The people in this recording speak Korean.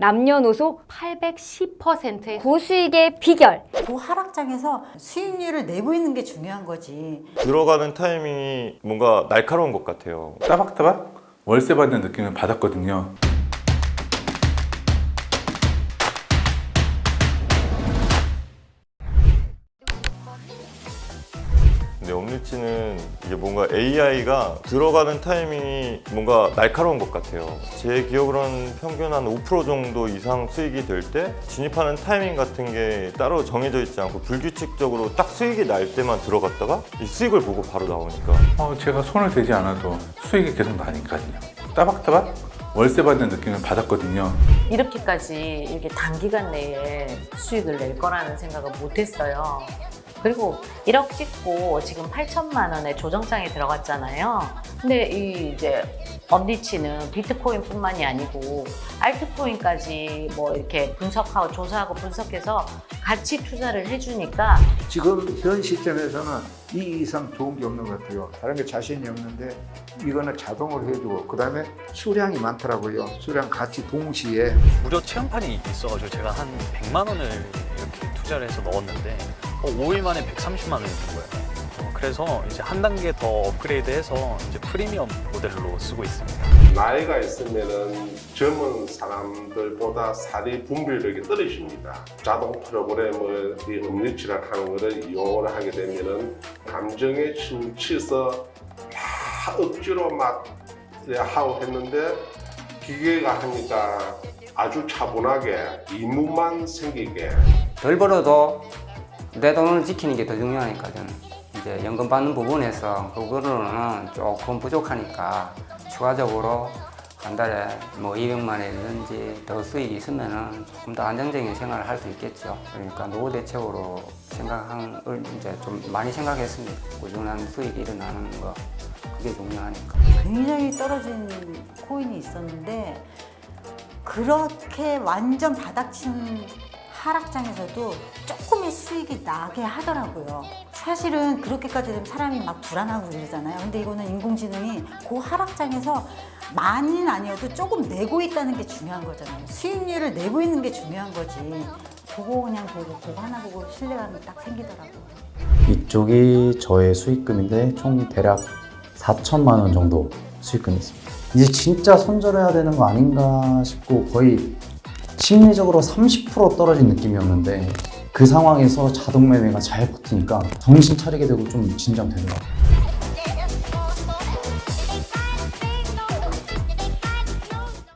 남녀노소 810%의 고수익의 비결. 그 하락장에서 수익률을 내고 있는 게 중요한 거지. 들어가는 타이밍이 뭔가 날카로운 것 같아요. 따박따박 월세 받는 느낌을 받았거든요. 엄리치는 이게 뭔가 AI가 들어가는 타이밍이 뭔가 날카로운 것 같아요. 제 기억으로는 평균 한 5% 정도 이상 수익이 될 때 진입하는 타이밍 같은 게 따로 정해져 있지 않고 불규칙적으로 딱 수익이 날 때만 들어갔다가 이 수익을 보고 바로 나오니까 어, 제가 손을 대지 않아도 수익이 계속 나니까요. 따박따박 월세 받는 느낌을 받았거든요. 이렇게까지 이렇게 단기간 내에 수익을 낼 거라는 생각을 못 했어요. 그리고 1억 찍고 지금 8천만 원의 조정장에 들어갔잖아요. 근데 이 이제 엄니치는 비트코인뿐만이 아니고 알트코인까지 뭐 이렇게 분석하고 조사하고 분석해서 같이 투자를 해주니까 지금 현 시점에서는 이 이상 좋은 게 없는 것 같아요. 다른 게 자신이 없는데 이거는 자동으로 해주고 그 다음에 수량이 많더라고요. 수량 같이 동시에 무료 체험판이 있어가지고 제가 한 100만 원을 이렇게 투자를 해서 넣었는데 어, 5일 만에 130만 원이 된 거예요. 어, 그래서 이제 한 단계 더 업그레이드해서 이제 프리미엄 모델로 쓰고 있습니다. 나이가 있으면은 젊은 사람들보다 살이 분별력이 떨어집니다. 자동 프로그램을 이 음리치락 하는 거를 이용을 하게 되면은 감정에 치우쳐서 막 억지로 막 하고 했는데 기계가 하니까 아주 차분하게 이무만 생기게 덜 벌어도 내 돈을 지키는 게 더 중요하니까 저는 이제 연금 받는 부분에서 그거로는 조금 부족하니까 추가적으로 한 달에 뭐 200만 원이든지 더 수익이 있으면은 조금 더 안정적인 생활을 할 수 있겠죠. 그러니까 노후 대책으로 생각한 걸 이제 좀 많이 생각했습니다. 꾸준한 수익이 일어나는 거 그게 중요하니까. 굉장히 떨어진 코인이 있었는데 그렇게 완전 바닥친 하락장에서도 조금의 수익이 나게 하더라고요. 사실은 그렇게까지 되면 사람이 막 불안하고 그러잖아요. 근데 이거는 인공지능이 그 하락장에서 많이는 아니어도 조금 내고 있다는 게 중요한 거잖아요. 수익률을 내고 있는 게 중요한 거지. 그거 그냥 보고 그거 하나 보고 신뢰감이 딱 생기더라고요. 이쪽이 저의 수익금인데 총 대략 4천만 원 정도 수익금이 있습니다. 이제 진짜 손절해야 되는 거 아닌가 싶고 거의 심리적으로 30% 떨어진 느낌이었는데 그 상황에서 자동 매매가 잘 버티니까 정신 차리게 되고 좀 진정되더라고요.